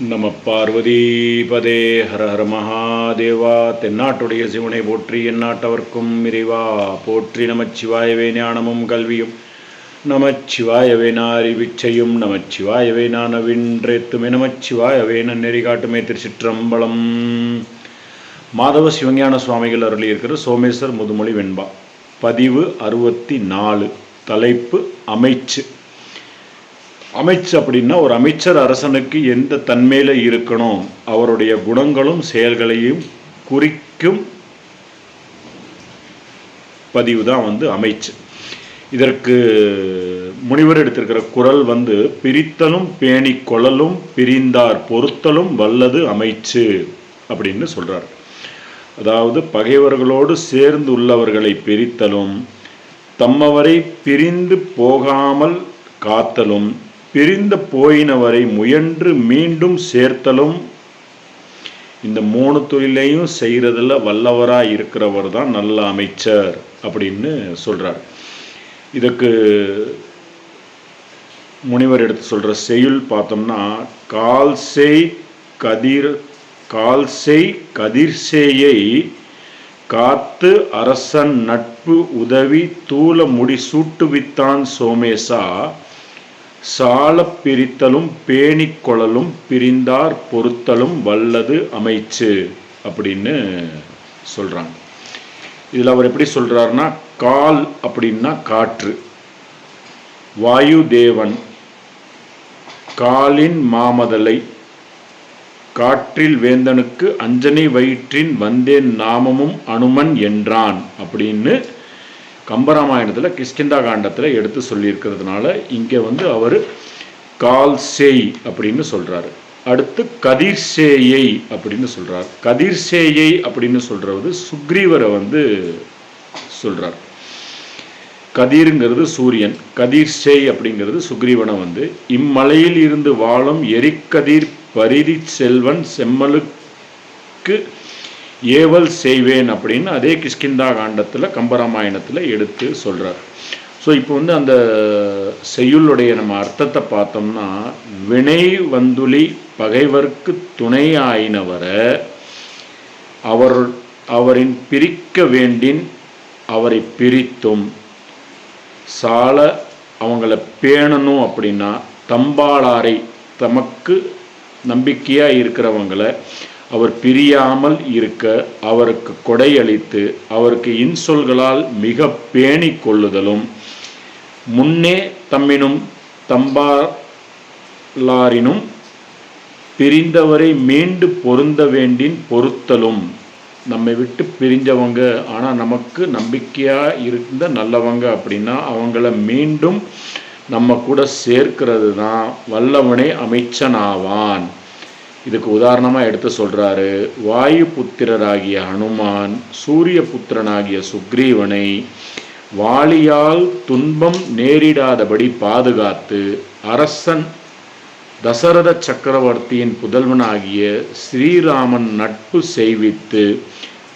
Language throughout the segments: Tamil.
நம பார்வதீபதே ஹர ஹர மகாதேவா தென்னாட்டுடைய சிவனை போற்றி எந்நாட்டவர்க்கும் இறைவா போற்றி நமச்சிவாயவே ஞானமும் கல்வியும். நமச்சிவாயவே நாரிவிச்சையும் நமச்சிவாயவே நானவின்றேத்துமே நமச்சிவாயவே நன்னெறி காட்டுமே திருச்சிற்றம்பலம். மாதவ சிவஞான சுவாமிகள் அருளி இருக்கிற சோமேஸ்வர் முதுமொழி வெண்பா. பதிவு அறுபத்தி நாலு. தலைப்பு அமைச்சு. அமைச்சு அப்படின்னா ஒரு அமைச்சர் அரசனுக்கு எந்த தன்மையில் இருக்கணும்? அவருடைய குணங்களும் செயல்களையும் குறிக்கும் பதிவு தான் வந்து அமைச்சு. இதற்கு முனிவர் எடுத்திருக்கிற குரல் வந்து பிரித்தலும் பேணி கொள்ளலும் பிரிந்தார் பொருத்தலும் வல்லது அமைச்சு அப்படின்னு சொல்கிறார் அதாவது பகைவர்களோடு சேர்ந்து உள்ளவர்களை பிரித்தலும் தம்மவரை பிரிந்து போகாமல் காத்தலும் பிரிந்த போயினவரை முயன்று மீண்டும் சேர்த்தலும். இந்த மூணு தொழிலையும் செய்கிறதுல வல்லவராக இருக்கிறவர் தான் நல்ல அமைச்சர் அப்படின்னு சொல்கிறார் இதுக்கு முனிவர் எடுத்து சொல்கிற செய்யுள் பார்த்தோம்னா கால்சை கதிர் கால்சை கதிர்சேயை காத்து அரசன் நட்பு உதவி தூல முடி சூட்டுவித்தான் சோமேசா. சாலப் பிரித்தலும் பேணிக் கொள்ளலும் பிரிந்தார் பொருத்தலும் வல்லது அமைச்சு அப்படின்னு சொல்கிறாங்க இதில் அவர் எப்படி சொல்கிறாருன்னா கால் அப்படின்னா காற்று. வாயு தேவன் காலின் மாமதலை காற்றில் வேந்தனுக்கு அஞ்சனை வயிற்றின் வந்தேன் நாமமும் அனுமன் என்றான் அப்படின்னு கம்பராமாயணத்தில் கிஷ்கிந்தா காண்டத்தில் எடுத்து சொல்லியிருக்கிறதுனால இங்கே வந்து அவர் கால்சேய் அப்படின்னு சொல்கிறாரு அடுத்து கதிர்சேயை அப்படின்னு சொல்கிறார் கதிர்சேயை அப்படின்னு சொல்கிறது சுக்ரீவரை வந்து சொல்கிறார் கதிருங்கிறது சூரியன் கதிர்சேய் அப்படிங்கிறது சுக்ரீவனை வந்து இம்மலையில் இருந்து வாழும் எரிக்கதிர் பரிதி செல்வன் செம்மலுக்கு ஏவல் செய்வேன் அப்படின்னு அதே கிஷ்கிந்தா காண்டத்தில் கம்பராமாயணத்தில் எடுத்து சொல்கிறார் ஸோ இப்போ வந்து அந்த செய்யுளுடைய நம்ம அர்த்தத்தை பார்த்தோம்னா வினை வந்துலி பகைவர்க்கு துணை ஆயினவரை அவர் அவரின் பிரிக்க வேண்டின் அவரை பிரித்தும். சால அவங்கள பேணணும் அப்படின்னா தம்பாளாரை தமக்கு நம்பிக்கையாக இருக்கிறவங்களை அவர் பிரியாமல் இருக்க அவருக்கு கொடையளித்து அவருக்கு இன்சொல்களால் மிக பேணி கொள்ளுதலும் முன்னே தம்மினும் தம்பாலாரினும் பிரிந்தவரை மீண்டு பொருந்த வேண்டின் பொருத்தலும். நம்மை விட்டு பிரிஞ்சவங்க ஆனால் நமக்கு நம்பிக்கையாக இருந்த நல்லவங்க அப்படின்னா அவங்கள மீண்டும் நம்ம கூட சேர்க்கிறது தான் வல்லவனே அமைச்சனாவான். இதுக்கு உதாரணமாக எடுத்து சொல்கிறாரு வாயு புத்திரராகிய ஹனுமான் சூரிய புத்திரனாகிய சுக்ரீவனை வாளியால் துன்பம் நேரிடாதபடி பாதுகாத்து அரசன் தசரத சக்கரவர்த்தியின் புதல்வனாகிய ஸ்ரீராமன் நட்பு செய்வித்து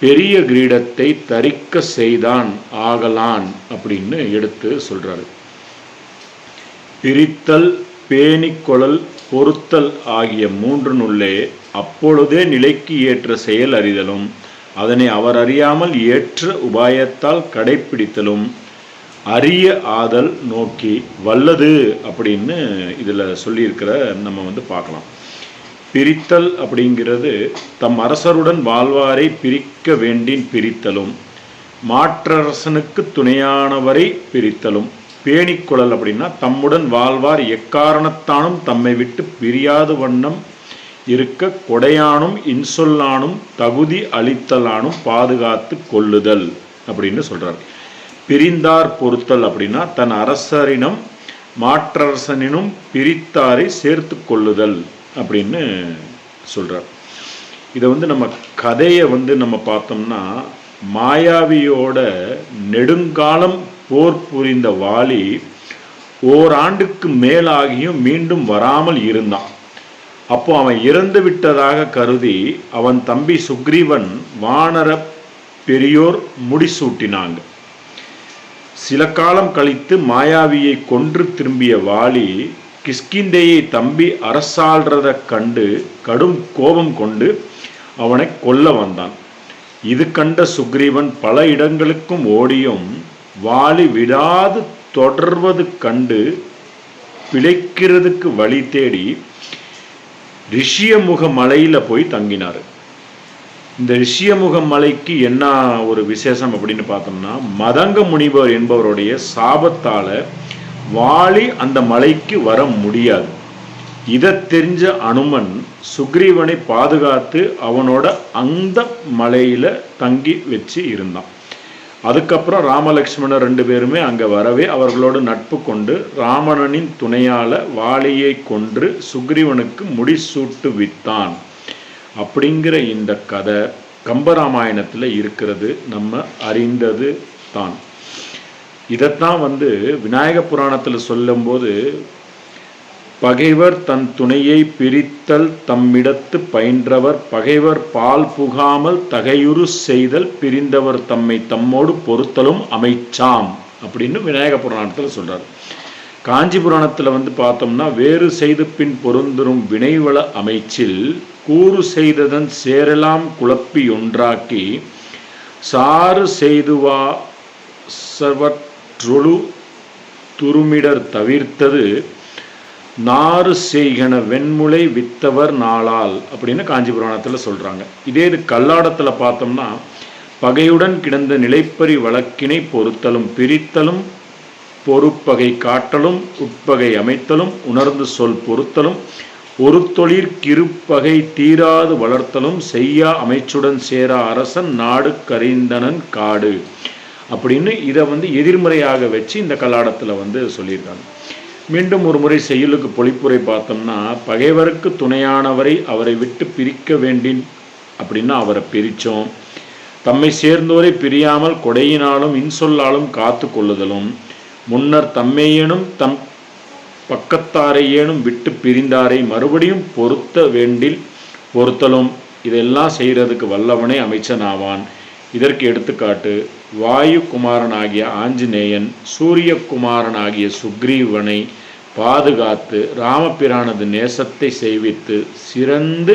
பெரிய கிரீடத்தை தரிக்க செய்தான் ஆகலான் அப்படின்னு எடுத்து சொல்றாரு. பிரித்தல் பேணிக்கொழல் பொருத்தல் ஆகிய மூன்றினுள்ளே அப்பொழுதே நிலைக்கு ஏற்ற செயல் அறிதலும் அதனை அவர் அறியாமல் ஏற்ற உபாயத்தால் கடைப்பிடித்தலும் அரிய ஆதல் நோக்கி வல்லது அப்படின்னு இதில் சொல்லியிருக்கிற நம்ம வந்து பார்க்கலாம். பிரித்தல் அப்படிங்கிறது தம் அரசருடன் வாழ்வாரை பிரிக்க வேண்டின் பிரித்தலும் மாற்றரசனுக்கு துணையானவரை பிரித்தலும் பேணிக்குழல் அப்படின்னா தம்முடன் வாழ்வார் எக்காரணத்தானும் தம்மை விட்டு பிரியாது வண்ணம் இருக்க கொடையானும் இன்சொல்லானும் தகுதி அளித்தலானும் பாதுகாத்து கொள்ளுதல் அப்படின்னு சொல்கிறார் பிரிந்தார் பொருத்தல் அப்படின்னா தன் அரசரினும் மாற்றரசனினும் பிரித்தாரை சேர்த்து கொள்ளுதல் அப்படின்னு சொல்கிறார் இதை வந்து நம்ம கதையை வந்து நம்ம பார்த்தோம்னா மாயாவியோட நெடுங்காலம் போர் புரிந்த வாலி ஓராண்டுக்கு மேலாகியும் மீண்டும் வராமல் இருந்தான். அப்போ அவன் இறந்து விட்டதாக கருதி அவன் தம்பி சுக்ரீவன் வானர பெரியோர் முடிசூட்டினாங்க. சில காலம் கழித்து மாயாவியை கொன்று திரும்பிய வாலி கிஷ்கிந்தையை தம்பி அரசாள்றதை கண்டு கடும் கோபம் கொண்டு அவனை கொல்ல வந்தான். இது கண்ட சுக்ரீவன் பல இடங்களுக்கும் ஓடியும் வாளி விடாது தொடர்வது கண்டு பிழைக்கிறதுக்கு வழி தேடி ரிஷியமுக மலையில் போய் தங்கினார். இந்த ரிஷியமுக மலைக்கு என்ன ஒரு விசேஷம் அப்படின்னு பார்த்தோம்னா மதங்க முனிவர் என்பவருடைய சாபத்தால் வாளி அந்த மலைக்கு வர முடியாது. இதை தெரிஞ்ச அனுமன் சுக்ரீவனை பாதுகாத்து அவனோட அந்த மலையில் தங்கி வச்சு இருந்தான். அதுக்கப்புறம் ராமலக்ஷ்மணர் ரெண்டு பேருமே அங்கே வரவே அவர்களோடு நட்பு கொண்டு ராமணனின் துணையால் வாளியை கொன்று சுக்ரீவனுக்கு முடிசூட்டு வித்தான் அப்படிங்கிற இந்த கதை கம்பராமாயணத்தில் இருக்கிறது. நம்ம அறிந்தது தான். இதைத்தான் வந்து விநாயக புராணத்தில் சொல்லும்போது பகைவர் தன் துணையை பிரித்தல் தம்மிடத்து பயின்றவர் பகைவர் பால் புகாமல் தகையுறு செய்தல் பிரிந்தவர் தம்மை தம்மோடு பொருத்தலும் அமைச்சாம் அப்படின்னு விநாயக புராணத்தில் சொல்றார். காஞ்சி புராணத்தில் வந்து பார்த்தோம்னா வேறு செய்து பின் பொருந்தரும் வினைவள அமைச்சில் கூறு செய்ததன் சேரலாம் குழப்பி ஒன்றாக்கி சாறு செய்துவா சர்வற்றொழு துருமிடர் தவிர்த்தது நாறு செய்கன வெண்முளை வித்தவர் நாளால் அப்படின்னு காஞ்சி புராணத்தில் சொல்கிறாங்க இதே இது கல்லாடத்தில் பார்த்தோம்னா பகையுடன் கிடந்த நிலைப்பறி வழக்கினை பொறுத்தலும் பிரித்தலும் பொறுப்பகை காட்டலும் உட்பகை அமைத்தலும் உணர்ந்து சொல் பொறுத்தலும் ஒரு தொழிற் கிருப்பகை தீராது வளர்த்தலும் செய்யா அமைச்சுடன் சேரா அரசன் நாடு கரிந்தனன் காடு அப்படின்னு இதை வந்து எதிர்மறையாக வச்சு இந்த கல்லாடத்தில் வந்து சொல்லியிருக்காங்க. மீண்டும் ஒரு முறை செயலுக்கு பொழிப்புரை பார்த்தோம்னா பகைவருக்கு துணையானவரை அவரை விட்டு பிரிக்க வேண்டின் அப்படின்னா அவரை பிரித்தோம் தம்மை சேர்ந்தோரை பிரியாமல் கொடையினாலும் இன்சொல்லாலும் காத்து கொள்ளுதலும். முன்னர் தம்மையேனும் தம் பக்கத்தாரையேனும் விட்டு பிரிந்தாரை மறுபடியும் பொருத்த வேண்டில் பொருத்தலும். இதெல்லாம் செய்கிறதுக்கு வல்லவனே அமைச்சனாவான் இதற்கு எடுத்துக்காட்டு வாயுக்குமாரனாகிய ஆஞ்சநேயன் சூரியகுமாரனாகிய சுக்ரீவனை பாதுகாத்து ராமபிரானது நேசத்தை செய்வித்து சிறந்து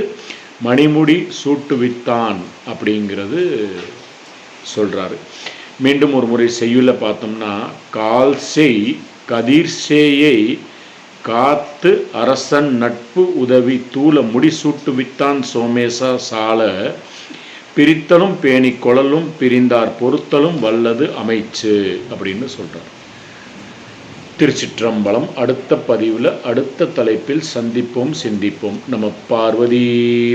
மணிமுடி சூட்டுவித்தான் அப்படிங்கிறது சொல்கிறாரு மீண்டும் ஒரு முறை செய்யுள்ள பார்த்தோம்னா கால் செய் கதிர்சேயை காத்து அரசன் நட்பு உதவி தூள முடிசூட்டுவித்தான் சோமேசா சால பிரித்தலும் பேணி கொழலும் பிரிந்தார் பொருத்தலும் வல்லது அமைச்சு அப்படின்னு சொல்கிறார் திருச்சிற்றம்பலம் அடுத்த பதிவில் அடுத்த தலைப்பில் சந்திப்போம் சிந்திப்போம். நம்ம பார்வதி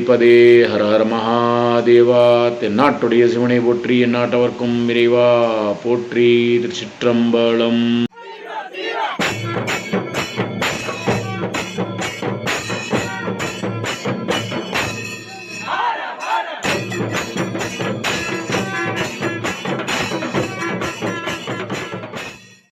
பதே ஹரஹர மகாதேவா தென்னாட்டுடைய சிவனை போற்றி எந்நாட்டவர்க்கும் விரைவா போற்றி திருச்சிற்றம்பலம்.